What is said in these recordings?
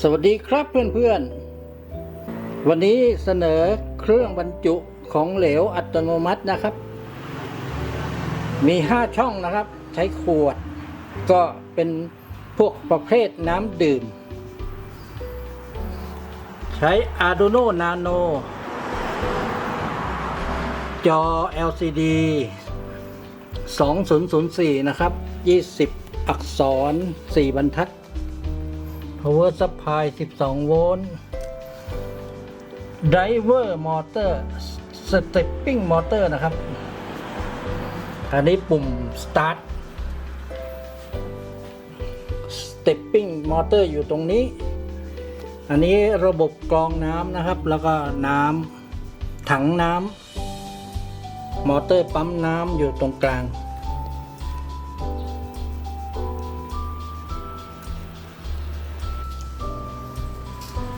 สวัสดีครับเพื่อนๆ วันนี้เสนอเครื่องบรรจุของเหลวอัตโนมัตินะครับ มี 5 ช่องนะครับ ใช้ขวด ก็เป็นพวกประเภทน้ำดื่ม ใช้ Arduino Nano จอ LCD 2004 นะครับ 20 อักษร 4 บรรทัด power supply 12 โวลต์ driver motor stepping motor นะครับ อันนี้ปุ่ม start stepping motor อยู่ตรงนี้ อันนี้ระบบกรองน้ำนะครับ แล้วก็น้ำถังน้ำมอเตอร์ปั๊มน้ำอยู่ตรงกลาง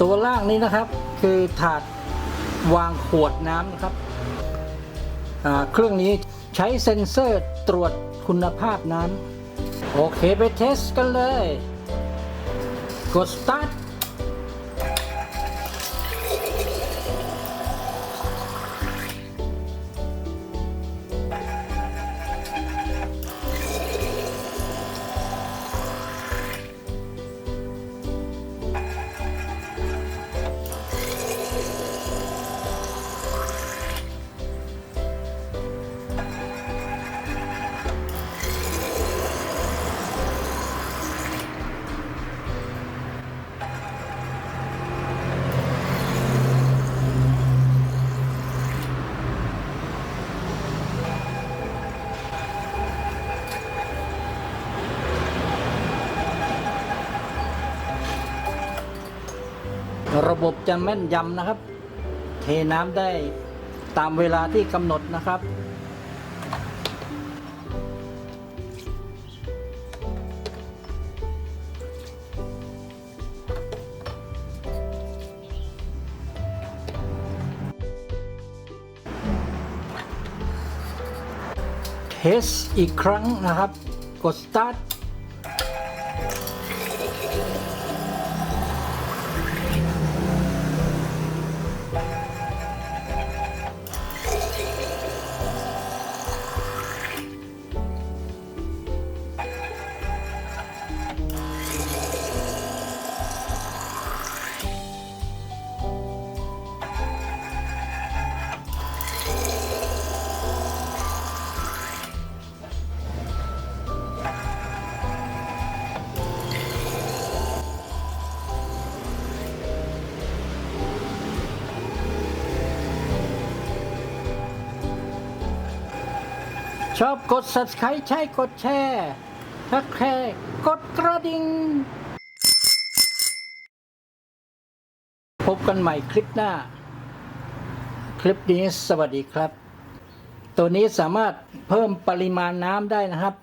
ตัวล่างนี้นะครับคือถาดวางขวดน้ำนะครับ เครื่องนี้ใช้เซ็นเซอร์ตรวจคุณภาพน้ำโอเคไปเทสกันเลย กด start ระบบจะแม่นยำนะครับ เทน้ำได้ตามเวลาที่กำหนดนะครับ เทสอีกครั้งนะครับ กด start ชอบกด subscribe ใช่กดแชร์ถ้าแค่กดกระดิ่งพบกันใหม่คลิปหน้า คลิปนี้สวัสดีครับ ตัวนี้สามารถเพิ่มปริมาณน้ำได้นะครับ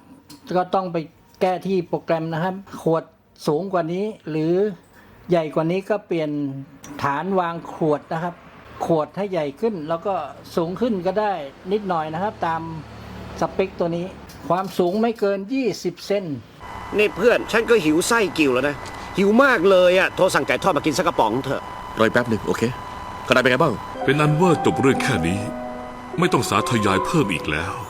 ก็ต้องไปแก้ที่โปรแกรมนะครับ ขวดสูงกว่านี้หรือใหญ่กว่านี้ก็เปลี่ยนฐานวางขวดนะครับ ขวดให้ใหญ่ขึ้นแล้วก็สูงขึ้นก็ได้นิดหน่อยนะครับตาม เปคตัวนี้ ความสูงไม่เกิน 20 เซนนี่เพื่อน ฉันก็หิวไส้กิ่วแล้วนะ หิวมากเลยอะโทรสั่งไก่ทอดมากินสักกระป๋องเถอะ รออีกแป๊บหนึ่งโอเคกระไดเป็นไงบ้าง เป็นอันว่าจบเรื่องแค่นี้ ไม่ต้องสาธยายเพิ่มอีกแล้ว